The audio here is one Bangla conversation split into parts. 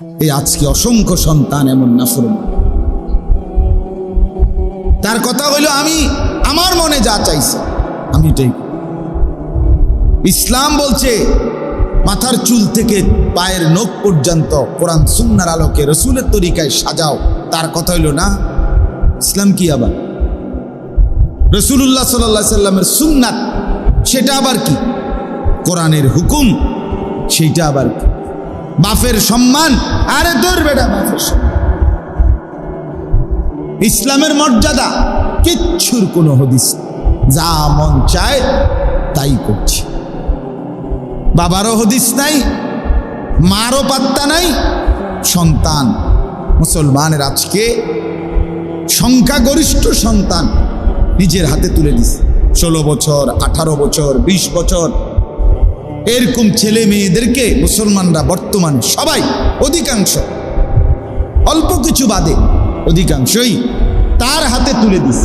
এই আজকে অসংখ্য সন্তান এমন নাফরমান তার কথা হইল, আমি, আমার মনে যা চাইছে, আমি এটাই ইসলাম বলছে, মাথার চুল থেকে পায়ের নখ পর্যন্ত কোরআন, সুন্নার আলোকে, রসুলের তরিকায় সাজাও। তার কথা হইল, না, ইসলাম কি আবার? রসুল্লাহ সাল্লাহ সাল্লামের সুন্নাত, সেটা আবার কি? কোরআনের হুকুম সেইটা আবার কি? বাফের সম্মান, আরে তোর বেটা বাফের সম্মান। ইসলামের মর্যাদা, কিচ্ছুর কোনো হদিস যা মন চায়, তাই করছি। বাবারও হদিস নাই, মারও পাত্তা নাই। সন্তান, মুসলমানের আজকে সংখ্যাগরিষ্ঠ সন্তান নিজের হাতে তুলে দিছে। ষোলো বছর, আঠারো বছর ২০ বছর এরকম ছেলে মেয়েদেরকে মুসলমানরা বর্তমান সবাই অধিকাংশ, অল্প কিছু বাদে অধিকাংশই তার হাতে তুলে দিস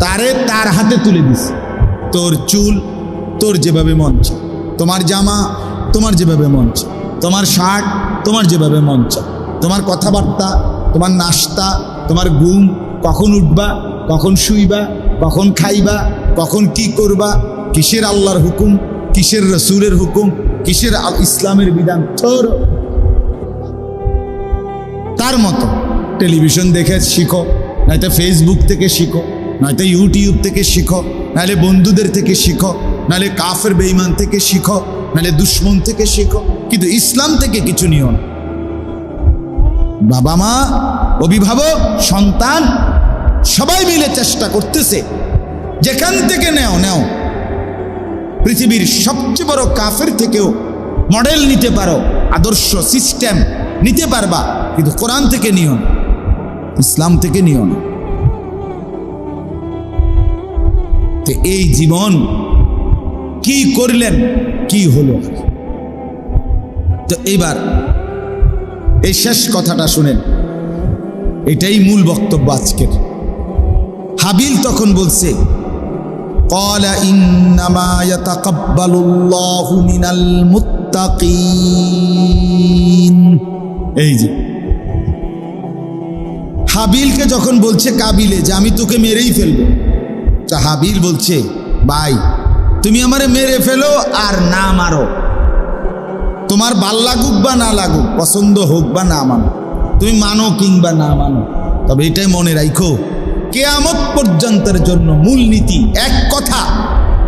তারে তার হাতে তুলে দিস তোর চুল, তোর যেভাবে মঞ্চ, তোমার জামা, তোমার যেভাবে মঞ্চ, তোমার শার্ট, তোমার যেভাবে মঞ্চ, তোমার কথাবার্তা, তোমার নাস্তা, তোমার ঘুম, কখন উঠবা, কখন শুইবা, কখন খাইবা, কখন কি করবা, কিসের আল্লাহর হুকুম কিসের রসুলের হুকুম? কিসের ইসলামের বিধান? তোর তার মতো। টেলিভিশন দেখে শিখো, নয়তো ফেসবুক থেকে শিখো, নয়তো ইউটিউব থেকে শিখো, নাহলে বন্ধুদের থেকে শিখো, নাহলে কাফের বেইমান থেকে শিখো, নাহলে দুশ্মন থেকে শিখো। কিন্তু ইসলাম থেকে কিছু নিও না। বাবা মা অভিভাবক, সন্তান, সবাই মিলে চেষ্টা করতেছে। যেখান থেকে নেও নেও। পৃথিবীর সবচেয়ে বড় কাফের থেকেও মডেল নিতে পারো, আদর্শ সিস্টেম নিতে পারবা, কিন্তু কোরআন থেকে নিও না, ইসলাম থেকে নিও না। তো এই জীবন কি করলেন, কি হলো? তো এইবার এই শেষ কথাটা শুনেন, এটাই মূল বক্তব্য আজকের। হাবিল তখন বলছে قال إنما يتقبل الله من المتقين এই যে হাবিলকে যখন বলছে কাবিলে যে আমি তোকে মেরেই ফেলবো তা হাবিল বলছে ভাই তুমি আমারে মেরে ফেলো আর না মারো তোমার ভাল লাগুক বা না লাগুক পছন্দ হোক বা না মানো তুমি মানো কিংবা না মানো তবে এটাই মনে রাখো কেয়ামত পর্যন্তের জন্য মূলনীতি এক কথা,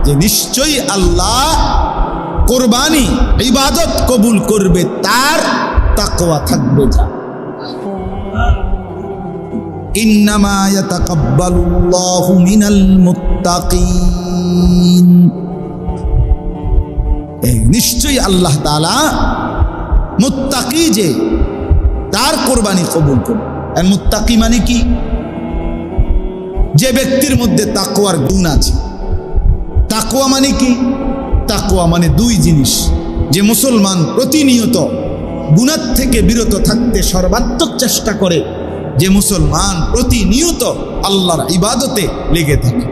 যে নিশ্চয়ই আল্লাহ কোরবানি, ইবাদত কবুল করবে, তার তাকওয়া থাকবে যা। নিশ্চয়ই আল্লাহ তাআলা মুত্তাকি যে, তার কোরবানি কবুল করবে। মুত্তাকি মানে কি? যে ব্যক্তির মধ্যে তাকওয়ার গুণ আছে। তাকওয়া মানে কি? তাকওয়া মানে দুই জিনিস। যে মুসলমান প্রতিনিয়ত গুণার থেকে বিরত থাকতে সর্বাত্মক চেষ্টা করে, যে মুসলমান প্রতিনিয়ত আল্লাহর ইবাদতে লেগে থাকে।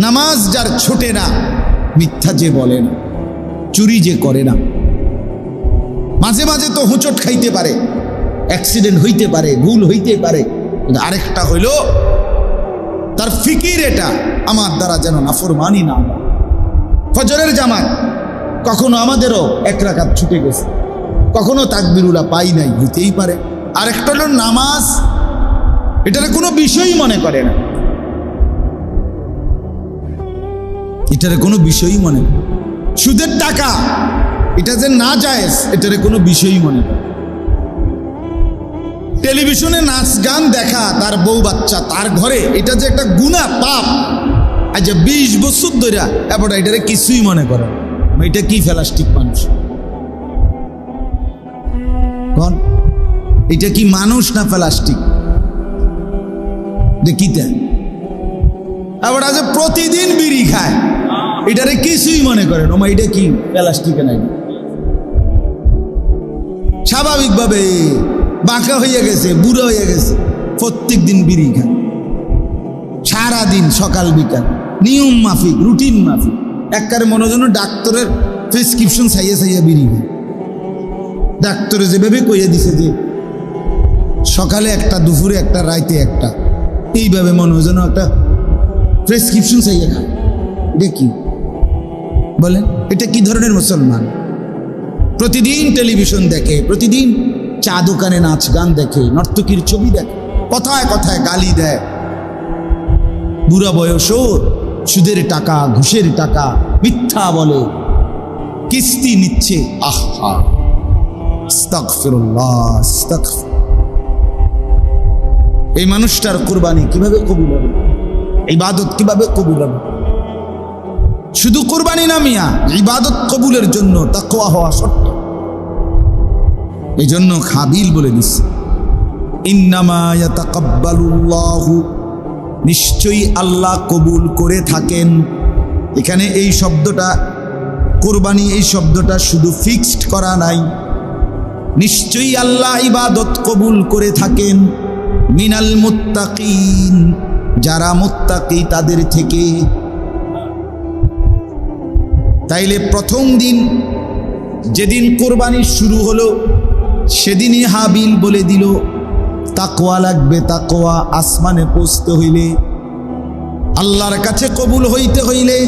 নামাজ যার ছোটে না, মিথ্যা যে বলে না, চুরি যে করে না। মাঝে মাঝে তো হুঁচট খাইতে পারে, অ্যাক্সিডেন্ট হইতে পারে, ভুল হইতে পারে আরেকটা হইল তার ফিকির এটা, আমার দ্বারা যেন নাফরমানি না। ফজরের জামাত কখনো আমাদেরও এক রাকাত ছুটে গেছে। কখনো তাকবিরুলা পাই নাই, হইতেই পারে। আরেকটা হলো নামাজ। এটার কোনো বিষয়ই মনে করে না। এটার কোনো বিষয়ই মনে সুদের টাকা, এটা যে না যায় এটার কোনো বিষয়ই মনে করে। টেলিভিশনে নাচ গান দেখা তার বউ বাচ্চা, তার ঘরে, এটা যে একটা গুণা পাপ। আজ বিশ বছর ধরে এবার এটারে কিছুই মনে করে এটা কি ফেলাস্টিক মানুষ? এটা কি মানুষ না প্লাস্টিক দেখিতে আবার আজ প্রতিদিন বিড়ি খায়, এটারে কিছুই মনে করেন ওমা, এটা কি প্লাস্টিকে নাই? স্বাভাবিকভাবে বাঁকা হয়ে গেছে, বুড়ো হয়ে গেছে। প্রত্যেক দিন বিড়ি খায়। সারাদিন সকাল বিকাল। নিয়ম মাফিক, রুটিন মাফিক। একবারে মনে যেন ডাক্তারের প্রেসক্রিপশন সাইয়ে সাইয়ে বিড়ি খায়। ডাক্তারে যেভাবে কইয়া দিছে যে, সকালে একটা, দুপুরে একটা, রাইতে একটা, এইভাবে মনে হয় যেন একটা প্রেসক্রিপশন চাইয়ে খায়। এটা কি? বলেন, এটা কি ধরনের মুসলমান? প্রতিদিন টেলিভিশন দেখে, প্রতিদিন চা দোকানে নাচ গান দেখে, নর্তকীর ছবি দেখে, কথায় কথায় গালি দেয়। বুড়া বয়সও সুদের টাকা, ঘুষের টাকা, মিথ্যা বলে। কিস্তি নিচ্ছে, আহা। এই মানুষটার কোরবানি কীভাবে কবুল হবে? ইবাদত কীভাবে কবুল হবে? শুধু কোরবানি না মিয়া, ইবাদত কবুলের জন্য তাকওয়া হওয়া শর্ত এই জন্য খাবিল বলে ইয়াতাকাব্বালুল্লাহু, নিশ্চয়ই আল্লাহ কবুল করে থাকেন। এখানে এই শব্দটা, কোরবানি এই শব্দটা শুধু ফিক্সড করা নাই। নিশ্চয়ই আল্লাহ ইবাদত কবুল করে থাকেন। মিনাল মুত্তাকিন, যারা মুত্তাকি তাদের থেকে। তাইলে প্রথম দিন যেদিন কোরবানি শুরু হলো সেদিনই হাবিল বলে দিল তাকোয়া লাগবে তাকোয়া আসমানে পৌঁছতে হইলে। আল্লাহর কাছে কবুল হইতে হইলে,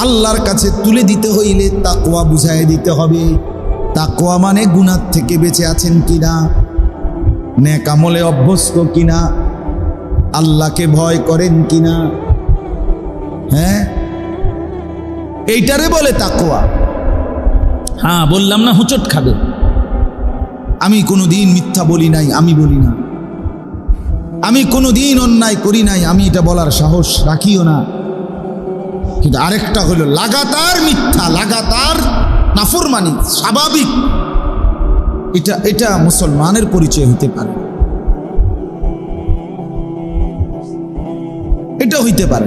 আল্লাহর কাছে তুলে দিতে হইলে তাকোয়া বুঝাই দিতে হবে। তাকোয়া মানে গুনার থেকে বেঁচে আছেন কিনা নেকামলে অভ্যস্ত কিনা, আল্লাহকে ভয় করেন কিনা। হ্যাঁ? এইটারে বলে তাকোয়া হ্যাঁ বললাম না হুচট খাবে। আমি কোনো দিন মিথ্যা বলি নাই, আমি বলি না। আমি কোনো দিন অন্যায় করি নাই, আমি এটা বলার সাহস রাখিও না। কিন্তু আরেকটা হলো লাগাতার মিথ্যা, লাগাতার নাফরমানি, স্বাভাবিক। এটা এটা মুসলমানের পরিচয় হতে পারে। এটা হইতে পারে।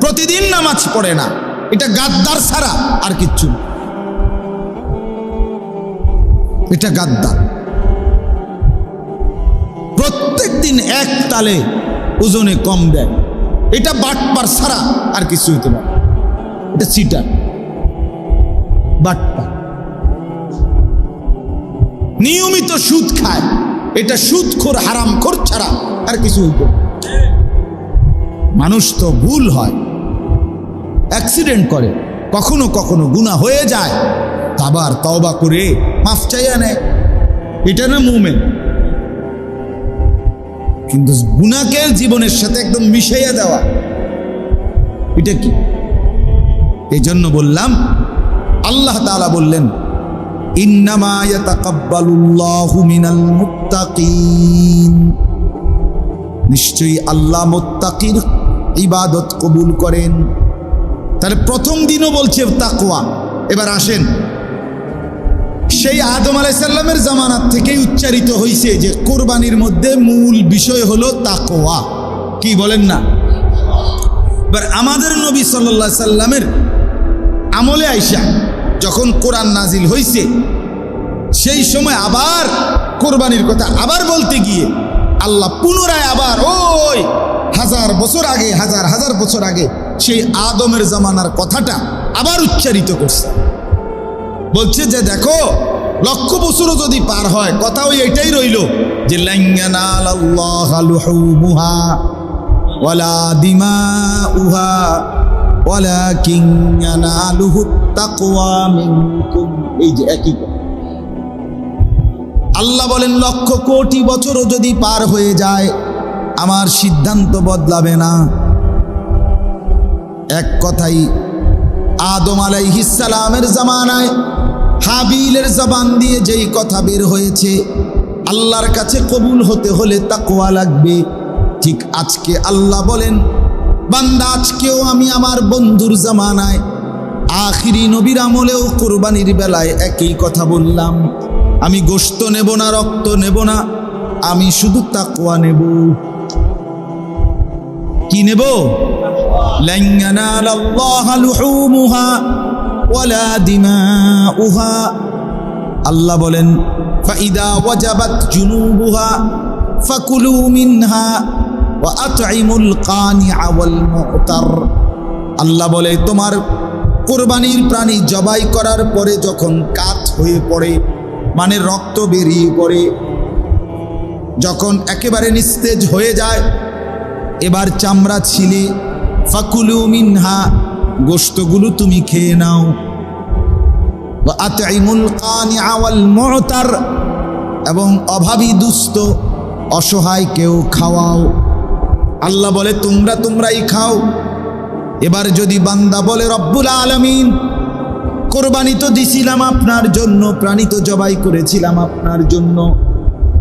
প্রতিদিন নামাজ পড়ে না, এটা গাদ্দার ছাড়া আর কিচ্ছু এটা গাদ্দার। প্রত্যেক দিন এক তালে ওজনে কম দেয়। এটা বাটপার ছাড়া আর কিছু হইতে পারে এটা সিটার বাটপার। নিয়মিত সুদ খায়। এটা সুদখোর, হারামখোর ছাড়া আর কিছু হইতে মানুষ তো ভুল হয়। অ্যাক্সিডেন্ট করে। কখনো কখনো গুণা হয়ে যায়। আবার তওবা করে মাফ চাইয়া নেয়। এটা না মুমেন্ট কিন্তু গুনাকে জীবনের সাথে একদম মিশাইয়া দেওয়া, এটা কি? এই জন্য বললাম, আল্লাহ তাআলা বললেন নিশ্চয়ই আল্লাহ মুত্তাকির ইবাদত কবুল করেন। তাহলে প্রথম দিনও বলছে তাকওয়া। এবার আসেন সেই আদম আলাইসাল্লামের জামানাত থেকেই উচ্চারিত হয়েছে যে কোরবানির মধ্যে মূল বিষয় হলো তাকওয়া। কি বলেন না? এবার আমাদের নবী সাল্লাহ সাল্লামের আমলে আইসা যখন কোরআন নাজিল হয়েছে সেই সময় আবার কোরবানির কথা আবার বলতে গিয়ে আল্লাহ পুনরায় আবার ওই হাজার বছর আগে, হাজার হাজার বছর আগে সেই আদমের জামানার কথাটা আবার উচ্চারিত করছে। বলছে যে দেখো লক্ষ বছরও যদি পার হয়, কথা ওই এটাই রইল যে এই যে একই আল্লাহ বলেন, লক্ষ কোটি বছরও যদি পার হয়ে যায়, আমার সিদ্ধান্ত বদলাবে না। এক কথাই, আদম আলাইহিসালামের জামানায় কাবিলের জবান দিয়ে যেই কথা বের হয়েছে, আল্লাহর কাছে কবুল হতে হলে তাকোয়া লাগবে। ঠিক আজকে আল্লাহ বলেন, বান্দা, আজকেও আমি আমার বন্ধুর জামানায়, আখিরি নবীর আমলেও কোরবানির বেলায় একই কথা বললাম। আমি গোস্ত নেব না, রক্ত নেব না, আমি শুধু তাকোয়া নেব। কি নেব? লাইঙ্গানা আল্লাহ লুহুমুহা। ওয়ালা দিমা উহা আল্লাহ বলেন, ফাইদা ওয়াজাবাত জুনুবুহা, ফাকুলু মিনহা ওয়া আতঈমুল কানিআ ওয়াল মুতার। আল্লাহ বলে, তোমার কোরবানির প্রাণী জবাই করার পরে যখন কাত হয়ে পড়ে মানে রক্ত বেরিয়ে পড়ে, যখন একেবারে নিস্তেজ হয়ে যায়, এবার চামড়া ছিলে, ফাকুলু মিনহা গোস্তগুলো তুমি খেয়ে নাও। এবং অভাবী দুস্থ, অসহায় কেউ খাওয়াও। আল্লাহ বলে, তোমরা তোমরাই খাও। এবার যদি বান্দা বলে, রব্বুল আলমিন, কোরবানি তো দিছিলাম আপনার জন্য, প্রাণী তো জবাই করেছিলাম আপনার জন্য।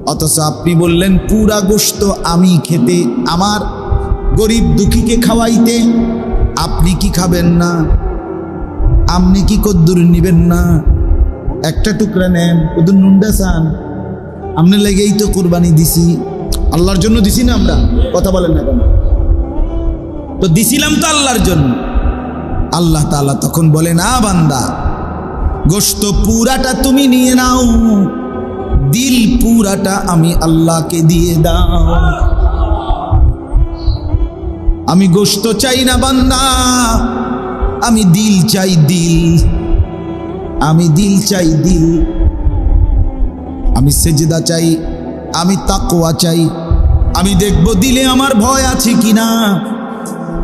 অথচ আপনি বললেন, পুরা গোস্ত আমি খেতে, আমার গরিব দুঃখীকে খাওয়াইতে আপনি কি খাবেন না? আপনি কি কদ্দুর নিবেন না? একটা টুকরা নেন ওদের নুনডা চান। আপনি লেগেই তো কোরবানি দিছি। আল্লাহর জন্য দিছি না আমরা? কথা বলেন না কেন? তো দিছিলাম তো আল্লাহর জন্য। আল্লাহ তাআলা তখন বলে, না বান্দা গোস্ত পুরাটা তুমি নিয়ে নাও। দিল পুরাটা আমি আল্লাহকে দিয়ে দাও। আমি গোস্ত চাই না বান্দা, আমি দিল চাই দিল, আমি দিল চাই দিল, আমি সেজদা চাই, আমি তাকোয়া চাই, আমি দেখব দিলে আমার ভয় আছে কিনা,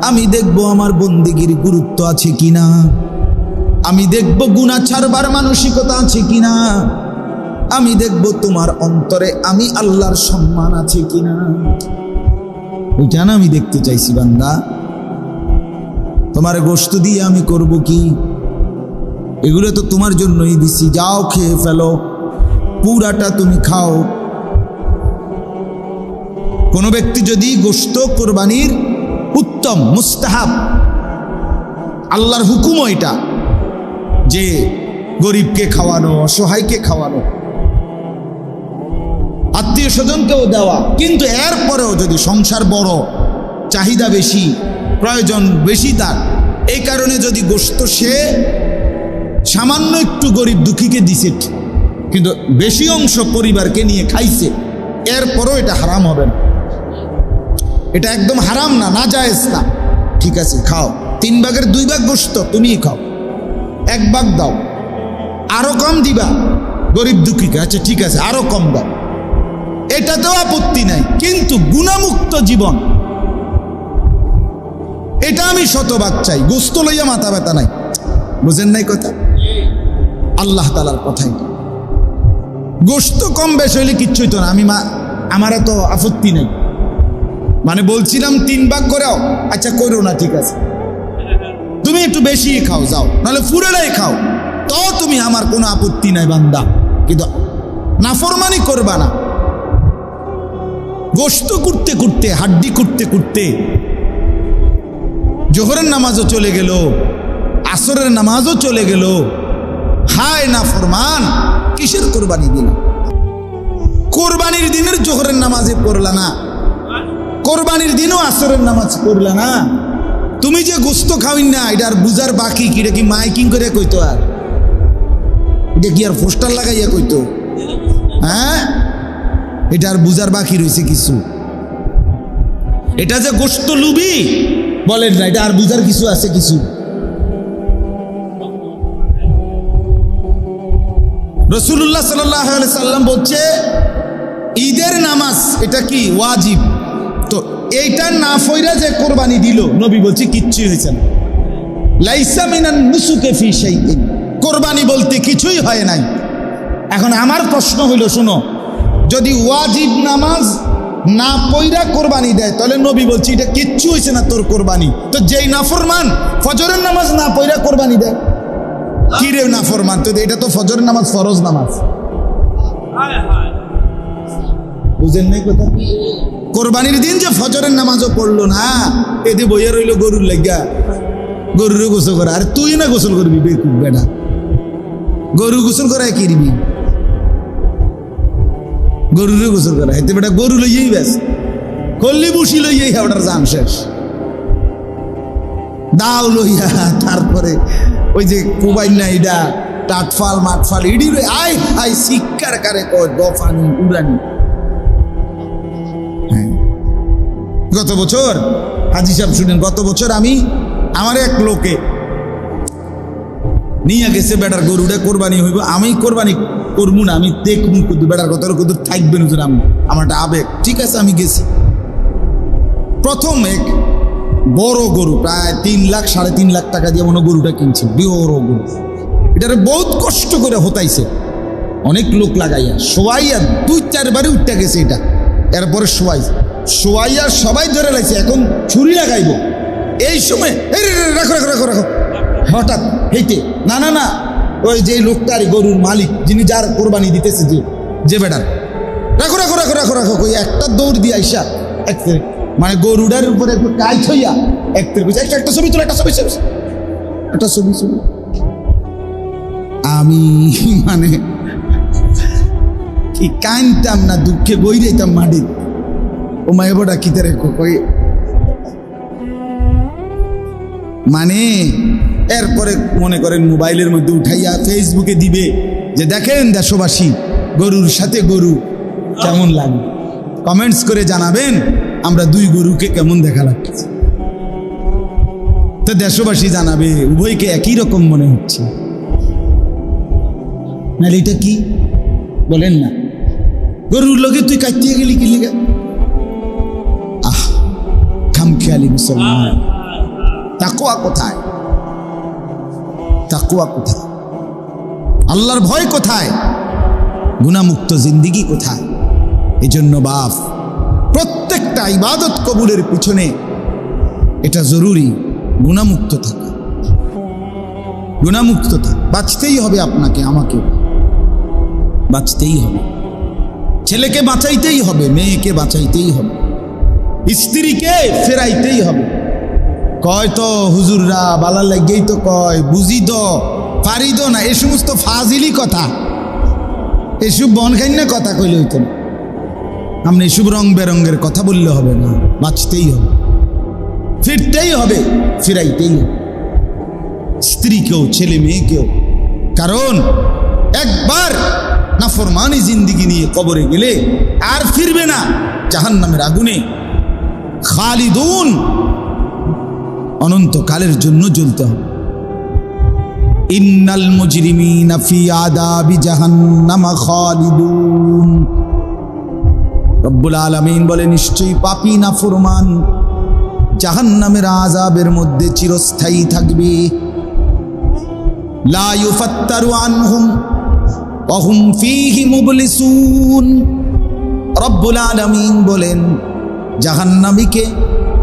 আমি দেখব আমার বন্দিগির গুরুত্ব আছে কিনা, আমি দেখব গুণা ছাড়বার মানসিকতা আছে কিনা, আমি দেখব তোমার অন্তরে আমি আল্লাহর সম্মান আছে কিনা। ওইটা না আমি দেখতে চাইছি বান্দা? তোমার গোস্ত দিয়ে আমি করব কি? এগুলো তো তোমার জন্যই দিছি। যাও খেয়ে ফেলো। পুরাটা তুমি খাও। কোনো ব্যক্তি যদি গোস্ত কোরবানির উত্তম, মুস্তাহাব, আল্লাহর হুকুম এটা যে গরিবকে খাওয়ানো, অসহায়কে খাওয়ানো। আত্মীয় স্বজনকেও দেওয়া। কিন্তু এরপরেও যদি সংসার বড়, চাহিদা বেশি, প্রয়োজন বেশি তার, এই কারণে যদি গোস্ত সে সামান্য একটু গরিব দুঃখীকে দিছে, কিন্তু বেশি অংশ পরিবারকে নিয়ে খাইছে, এরপরও এটা হারাম হবে না। এটা একদম হারাম না না জায়েজ না ঠিক আছে, খাও। তিন ভাগের দুই ভাগ গোস্ত, তুমিই খাও। এক ভাগ দাও। আরও কম দিবা, গরিব দুঃখীকে। আচ্ছা ঠিক আছে, আরও কম দাও। এটাতেও আপত্তি নাই, কিন্তু গুণামুক্ত জীবন। এটা আমি শতভাগ চাই, গোস্ত লইয়া মাথা ব্যথা নাই। বুঝেন নাই কথা? আল্লাহ তালার কথাই গোস্ত কম বেশ হইলে কিচ্ছুই তো না, আমি মা, আমার এত আপত্তি নেই। মানে বলছিলাম তিন ভাগ করেও আচ্ছা করো না, ঠিক আছে। তুমি একটু বেশি খাও, যাও, নাহলে ফুরেরাই খাও। তো তুমি আমার কোনো আপত্তি নাই, বান্দা। কিন্তু নাফরমানি করবা না। গোস্ত করতে করতে, হাড্ডি করতে করতে জোহরের নামাজও চলে গেল, আসরের নামাজও চলে গেল। হায় না ফরমান, কিসের কোরবানি দিল কোরবানির দিনের জোহরের নামাজে পড়লা না। কোরবানির দিনও আসরের নামাজ পড়লা না। তুমি যে গোস্ত খাওয়াই না, এটা আর বুঝার বাকি কি? এটা কি মাইকিং করে কইতো আর? এটা কি আর পোস্টার লাগাইয়া কইতো? হ্যাঁ? এটা আর বুঝার বাকি রয়েছে কিছু। এটা যে গোস্ত লুবি, বলেন না, এটা আর বুঝার কিছু আছে কিছু? রসুল্লাহ সাল্লাহ সাল্লাম বলছে, ঈদের নামাজ, এটা কি ওয়াজিব? তো এইটা না ফইরা যে কোরবানি দিল, নবী বলছে কিচ্ছুই হয়েছে না। লাইসা মিনান নুসুকে ফি শাইইন। কোরবানি বলতে কিছুই হয় নাই। এখন আমার প্রশ্ন হইল, শুনো যদি ওয়াজিব নামাজ না পইরা কোরবানি দেয়, তাহলে নবী বলছি, এটা কিচ্ছু হয়েছে না তোর কোরবানি। তো যেই নাফরমান ফজরের নামাজ না পইরা কোরবানি দেয়, কি রে নাফরমান? তো এটা তো ফজরের নামাজ, ফরজ নামাজ। বুঝেন নাই কথা? কোরবানির দিন যে ফজরের নামাজও পড়ল না, এদি বইয়া রইল গরুর লেগা। গরুরও গোসল করে। আর তুই না গোসল করবি? বেকুব, বেটা। গরু গোসল করায় কি দিবি? গরুরে গোসল করা। হেতে বেটা গরু লইয়েই ব্যাস কল্লি বুসি লইয়েই হেবটার জান শেষ। দাও লইয়া তারপরে ওই যে কুবাই না ইডা টাটফাল, মাটফাল, ইডি আয় আই শিক্ষার কারে কয় দফানি উড়ানি। হ্যাঁ। গত বছর, হাজি সাহেব শুনেন, গত বছর আমি, আমার এক লোকে নিয়ে গেছে বেটার গরুটা কোরবানি হইব, আমি কোরবানি করব না, আমি দেখব কুদু, বেটার কত কুদুর থাকবে না আমি আমার একটা আবেগ। ঠিক আছে, আমি গেছি। প্রথম এক বড় গরু, প্রায় তিন লাখ, সাড়ে তিন লাখ টাকা দিয়ে মনে গরুটা কিনছে, বড় গরু। এটারে বহুত কষ্ট করে হতাইছে। অনেক লোক লাগাইয়া, শোয়াইয়া দুই চারবারে উঠতে গেছে এটা। এরপরে শোয়াই, শোয়াইয়া সবাই ধরে লাগছে এখন ছুরি লাগাইব। এই সময় রাখো রাখো রাখো রাখো। হঠাৎ হেঁটে না না না, ওই যে লোকটারই গরুর মালিক, যিনি যার কোরবানি দিতেছে যে যে বেটার। রাখো রাখো রাখো রাখো রাখো, কই, একটা দৌড় দিয়ে আইসা, এক। মানে গরুটার উপরে একটু কাজ হইয়া এক একটা একটা ছবি তোলা, একটা ছবি ছবি একটা ছবি ছবি। আমি মানে কি কানতাম না, দুঃখে বই যাইতাম মাটি। ও মায়েবটা কিতে রেখো কই? মানে এরপরে মনে করেন মোবাইলের মধ্যে উঠাইয়া ফেসবুকে দিবে যে দেখেন দেশবাসী, গরুর সাথে গরু কেমন লাগবে কমেন্টস করে জানাবেন আমরা দুই গরুকে কেমন দেখা লাগছে তো দেশবাসী জানাবে, উভয়কে একই রকম মনে হচ্ছে। নাহলে এটা কি? বলেন না। গরুর লোকে তুই কাটিয়ে গেলি কি লিগা? আহ, খামখেয়ালি মুসলমান। তাকুয়া কোথায়? তাকুয়া কোথায়? আল্লাহর ভয় কোথায়? গুণামুক্ত জিন্দিগি কোথায়? এজন্য বাপ, প্রত্যেকটা ইবাদত কবুলের পিছনে এটা জরুরি গুণামুক্ত থাকা। গুণামুক্ত থাকা, বাঁচতেই হবে আপনাকে, আমাকে। বাঁচতেই হবে। ছেলেকে বাঁচাইতেই হবে, মেয়েকে বাঁচাইতেই হবে। স্ত্রীকে ফেরাইতেই হবে। কয় তো হুজুররা বালা লাগেই তো কয়, বুঝি তো, পারি তো না এ সমস্ত ফাজিলি কথা। এসব বনখাইন্য কথা কইলে হইতো না। আপনি এসব রং বেরঙ্গের কথা বললে হবে না, বাঁচতেই হবে। ফিরতেই হবে, ফিরাইতেই হবে। স্ত্রীকেও ছেলে মেয়েকেও কারণ, একবার নাফরমানি জিন্দিগি নিয়ে কবরে গেলে আর ফিরবে না জাহান নামের আগুনে। খালিদুন অনন্তকালের জন্য জ্বলতে হবে। ইন্নাল মুজরিমিনা রব্বুল আলামিন বলে, নিশ্চয়ই পাপী নাফরমান জাহান্নামের আযাবের মধ্যে চিরস্থায়ী থাকবে। রব্বুল আলামিন বলেন, জাহান্নামীকে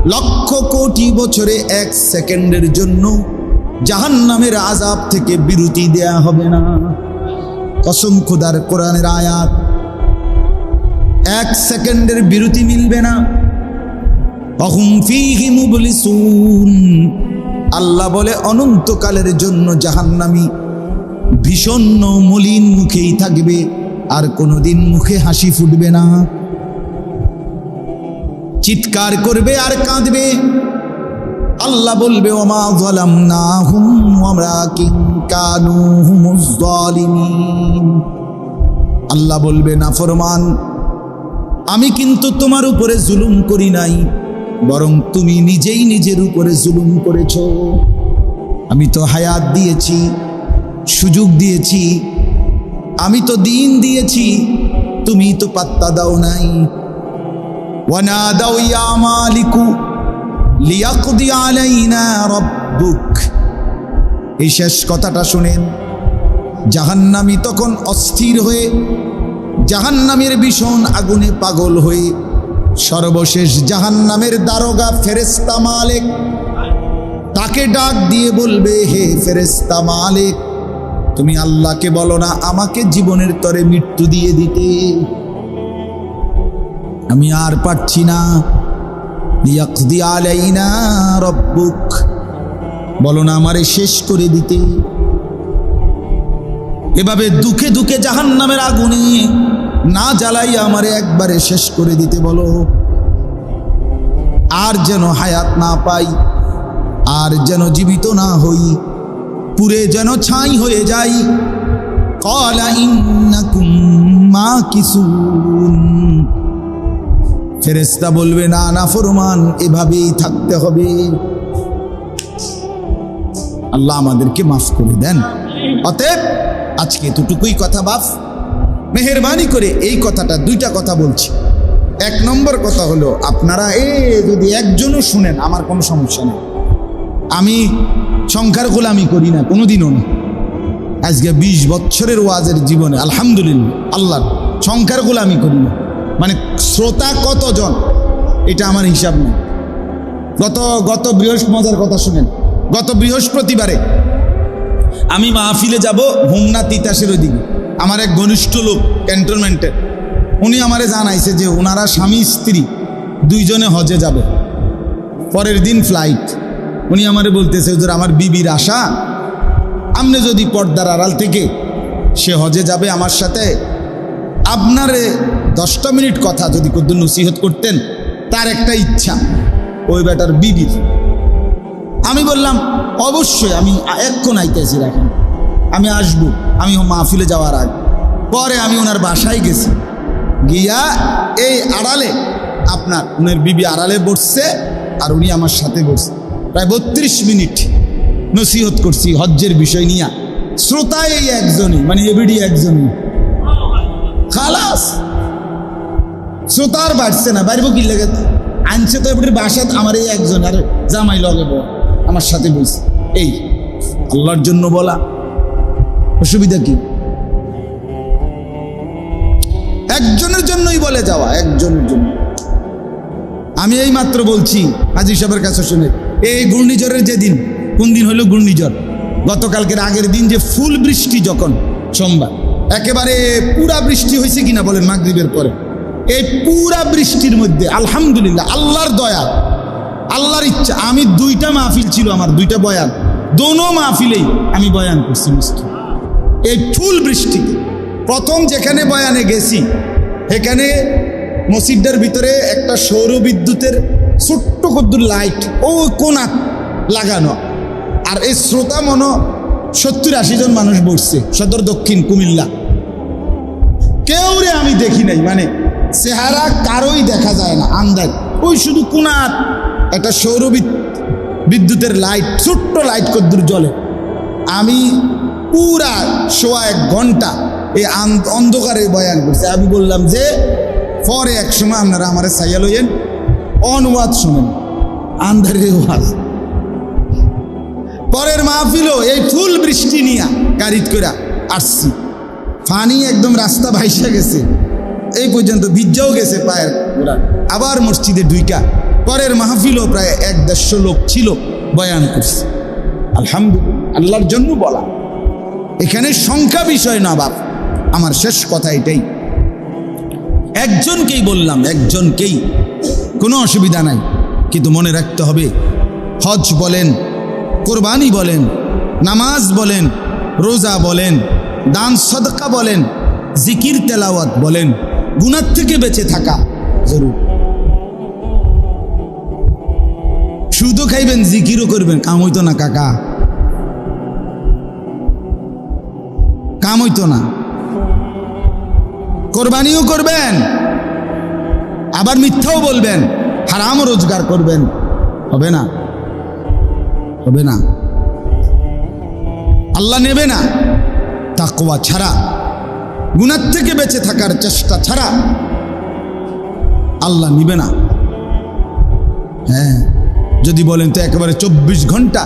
লক্ষ কোটি বছরে এক সেকেন্ডের জন্য জাহান্নামের আজাব থেকে বিরতি দেয়া হবে না। কসম খুদার কোরআনের আয়াত। এক সেকেন্ডের বিরতি মিলবে না। আল্লাহ বলে, অনন্তকালের জন্য জাহান্নামী ভীষণ মলিন মুখেই থাকবে, আর কোনোদিন মুখে হাসি ফুটবে না। চিৎকার করবে আর কাঁদবে। আল্লাহ বলবে, ওমা জালাম না হুম আমরা কিং কানু হুমুজ জালিমিন আল্লাহ বলবে, না ফরমান, আমি কিন্তু তোমার উপরে জুলুম করি নাই, বরং তুমি নিজেই নিজের উপরে জুলুম করেছ। আমি তো হায়াত দিয়েছি, সুযোগ দিয়েছি, আমি তো দিন দিয়েছি, তুমি তো পাত্তা দাও নাই। ونادوا يا مالك ليقضي علينا ربك এই শেষ কথাটা শুনেন জাহান্নামী তখন অস্থির হয়ে জাহান্নামের ভীষণ আগুনে পাগল হয়ে সর্বশেষ জাহান্নামের দারোগা ফেরেস্তা মালিক তাকে ডাক দিয়ে বলবে হে ফেরেস্তা মালিক তুমি আল্লাহকে বলো না আমাকে জীবনের তরে মৃত্যু দিয়ে দিতে আমি আর পারছি না। রব্বুক। বলো না আমারে শেষ করে দিতে। এভাবে দুঃখে দুঃখে জাহান নামের আগুনে না জ্বালাই আমারে একবারে শেষ করে দিতে বলো। আর যেন হায়াত না পাই, আর যেন জীবিত না হই, পুরে যেন ছাই হয়ে যাই। কলা ইন্নাকুম মা কিসুন ফেরেস্তা বলবে, না না, ফরমান, এভাবেই থাকতে হবে। আল্লাহ আমাদেরকে মাফ করে দেন। অতএব আজকে এতটুকুই কথা, বাপ। মেহরবানি করে এই কথাটা, দুইটা কথা বলছি। এক নম্বর কথা হলো, আপনারা, এ, যদি একজনও শুনেন, আমার কোনো সমস্যা নেই। আমি সংখ্যার গোলামি করি না, কোনোদিনও না। আজকে বিশ বছরের ওয়াজের জীবনে, আলহামদুলিল্লাহ আল্লাহ সংখ্যার গোলামি করি না। মানে শ্রোতা কতজন? এটা আমার হিসাব নেই। গত গত বৃহস্পতিবার কথা শুনেন। গত বৃহস্পতিবারে আমি মাহফিলে যাব হোমনা তিতাসের ওই ওইদিকে। আমার এক ঘনিষ্ঠ লোক ক্যান্টনমেন্টের উনি আমারে জানাইছে যে ওনারা স্বামী, স্ত্রী, দুইজনে হজে যাবে। পরের দিন ফ্লাইট উনি আমারে বলতেছে, হুজুর, আমার বিবির আশা। আপনি যদি পর্দার আড়াল থেকে সে হজে যাবে আমার সাথে আপনারে দশটা মিনিট কথা যদি কদ্দুর নসিহত করতেন, তার একটা ইচ্ছা, ওই বেটার বিবির। আমি বললাম, অবশ্যই, আমি এক্ষণ আইতেছি, রাখেন। আমি আসব, আমি মাহফিলে যাওয়ার আগে পরে আমি ওনার বাসায় গেছি। গিয়া এই আড়ালে আপনার উনার বিবি আড়ালে বসছে, আর উনি আমার সাথে বসছে। প্রায় বত্রিশ মিনিট নসিহত করছি হজ্জের বিষয় নিয়ে। শ্রোতা এই একজনই মানে এবিডি একজনই। খালাস। শ্রোতার বাড়ছে না, বাড়বো কি লেগে? আনছে তো এবারে বাসাত আমার এই একজন, আর জামাই লগে বল আমার সাথে বলছে, এই, আল্লাহর জন্য বলা, অসুবিধা কি? একজনের জন্যই বলে যাওয়া, একজনের জন্য। আমি এই মাত্র বলছি হাজির সাহেবের কাছে শুনে, এই ঘূর্ণিঝড়ের যেদিন কোন দিন হলো ঘূর্ণিঝড়? গতকালকের আগের দিন যে ফুল বৃষ্টি যখন, সোমবার একেবারে পুরা বৃষ্টি হয়েছে কিনা বলেন মাগরিবের পরে। এই পুরা বৃষ্টির মধ্যে, আলহামদুলিল্লাহ, আল্লাহর দয়া, আল্লাহর ইচ্ছা, আমি দুইটা মাহফিল ছিল আমার, দুইটা বয়ান। দোনো মাহফিলেই আমি বয়ান করছি মুসলিম। এই ফুল বৃষ্টি প্রথম যেখানে বয়ানে গেছি এখানে মসজিদটার ভিতরে একটা সৌর বিদ্যুতের ছোট্ট কদ্দুর লাইট ও কোনা লাগানো। আর এই শ্রোতা মনো সত্তর আশি জন মানুষ বসছে, সদর দক্ষিণ কুমিল্লা। আমি দেখি নাই মানে চেহারা কারোই দেখা যায় না, আন্দাজ। ওই শুধু কোনার একটা সৌরবিদ বিদ্যুতের লাইট, ছোট্ট লাইট কদ্দুর জ্বলে। আমি পুরা সোয়া এক ঘণ্টা এই অন্ধকারে বয়ান করছি। আমি বললাম যে, পরে এক সময় আপনারা আমার সাইয়া লইয়েন অনওয়াজ শোনেন আন্ধারে ওয়াজ। পরের মাহফিলও এই ফুল বৃষ্টি নিয়া গাড়িত করে আসছি। ফানি একদম রাস্তা ভাইসা গেছে। এই পর্যন্ত ভিজ্জাও গেছে পায়ের আবার মসজিদে দুইটা পরের মাহফিলও প্রায় এক দেড়শো লোক ছিল বয়ান করছে। আলহামদুলিল্লাহ, আল্লাহর জন্য বলা। এখানে সংখ্যা বিষয় না বাপ। আমার শেষ কথা এটাই। একজনকেই বললাম, একজনকেই। কোনো অসুবিধা নাই। কিন্তু মনে রাখতে হবে, হজ বলেন, কোরবানি বলেন, নামাজ বলেন, রোজা বলেন দান সদকা বলেন, জিকির, তেলাওয়াত বলেন, গুনার থেকে বেঁচে থাকা জরুর। শুধু খাইবেন, জিকিরও করবেন, কাম হইতো না কাকা। কাম হইতো না। কোরবানিও করবেন, আবার মিথ্যাও বলবেন, হারামও রোজগার করবেন। হবে না। হবে না। আল্লাহ নেবে না। তাকওয়া ছাড়া, গুনার থেকে বেঁচে থাকার চেষ্টা ছাড়া আল্লাহ নিবে না। হ্যাঁ যদি বলেন তো একেবারে চব্বিশ ঘণ্টা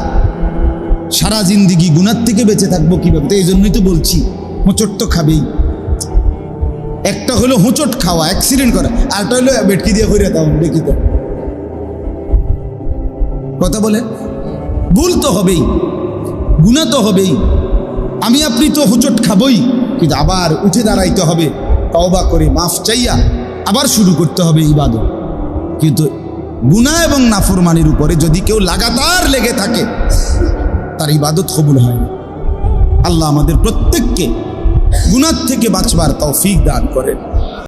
সারা জিন্দিগি গুনার থেকে বেঁচে থাকব কীভাবে? তো এই জন্যই তো বলছি, হোঁচট তো খাবেই। একটা হলো হোঁচট খাওয়া অ্যাক্সিডেন্ট করা আরটা হলো বেটকি দিয়ে করে দাও, দেখি তো। কথা বলে ভুল তো হবেই গুণা তো হবেই। আমি আপনি তো হুচট খাবই। কিন্তু আবার উঠে দাঁড়াইতে হবে। তওবা করে মাফ চাইয়া আবার শুরু করতে হবে ইবাদত। কিন্তু গুণা এবং নাফরমানির উপরে যদি কেউ লাগাতার লেগে থাকে, তার ইবাদত কবুল হয় না। আল্লাহ আমাদের প্রত্যেককে গুণার থেকে বাঁচবার তৌফিক দান করেন।